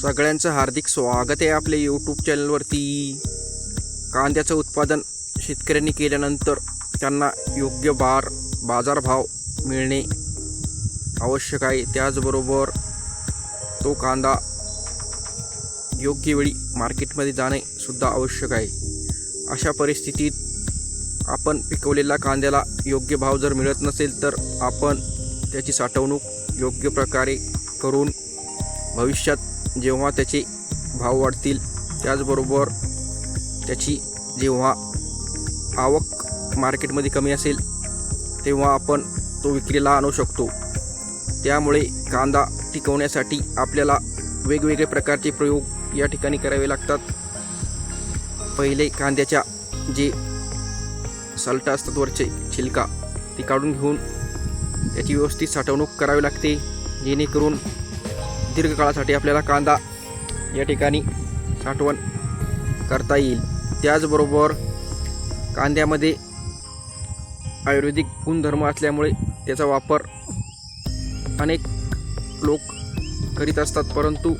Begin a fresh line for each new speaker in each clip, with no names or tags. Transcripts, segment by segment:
सगळ्यांचं हार्दिक स्वागत आहे आपल्या यूट्यूब चॅनलवरती कांद्याचं उत्पादन शेतकऱ्यांनी केल्यानंतर त्यांना योग्य बार बाजारभाव मिळणे आवश्यक आहे. त्याचबरोबर तो कांदा योग्य वेळी मार्केटमध्ये जाणे सुद्धा आवश्यक आहे. अशा परिस्थितीत आपण पिकवलेल्या कांद्याला योग्य भाव जर मिळत नसेल तर आपण त्याची साठवणूक योग्य प्रकारे करून भविष्यात जेव्हा त्याचे भाव वाढतील त्याचबरोबर त्याची जेव्हा आवक मार्केटमध्ये कमी असेल तेव्हा आपण तो विक्रीला आणू शकतो. त्यामुळे कांदा टिकवण्यासाठी आपल्याला वेगवेगळे प्रकारचे प्रयोग या ठिकाणी करावे लागतात. पहिले कांद्याच्या जे सल्ट असतात वरचे छिलका ती काढून घेऊन त्याची व्यवस्थित साठवणूक करावी लागते. जेणेकरून दीर्घकाळासाठी आपल्याला कांदा या ठिकाणी साठवण करता येईल. त्याचबरोबर कांद्यामध्ये आयुर्वेदिक गुणधर्म असल्यामुळे त्याचा वापर अनेक लोक करीत असतात परंतु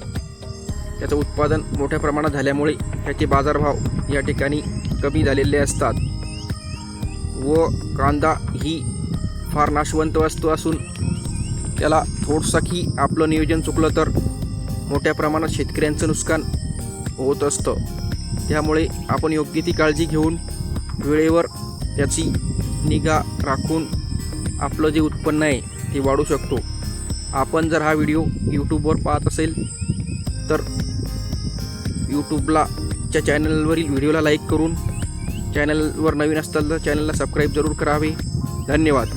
त्याचं उत्पादन मोठ्या प्रमाणात झाल्यामुळे त्याचे बाजारभाव या ठिकाणी कमी झालेले असतात. व कांदा ही फार नाशवंत वस्तू असून त्याला थोडंसंही आपलं नियोजन चुकलं तर मोठ्या प्रमाणात शेतकऱ्यांचं नुकसान होत असतं. त्यामुळे आपण योग्य ती काळजी घेऊन वेळेवर त्याची निगा राखून आपलं जे उत्पन्न आहे ते वाढू शकतो. आपण जर हा व्हिडिओ यूट्यूबवर पाहत असेल तर यूट्यूबला च्या चॅनलवरील व्हिडिओला लाईक करून चॅनलवर नवीन असताल तर चॅनलला सबस्क्राईब जरूर करावे. धन्यवाद.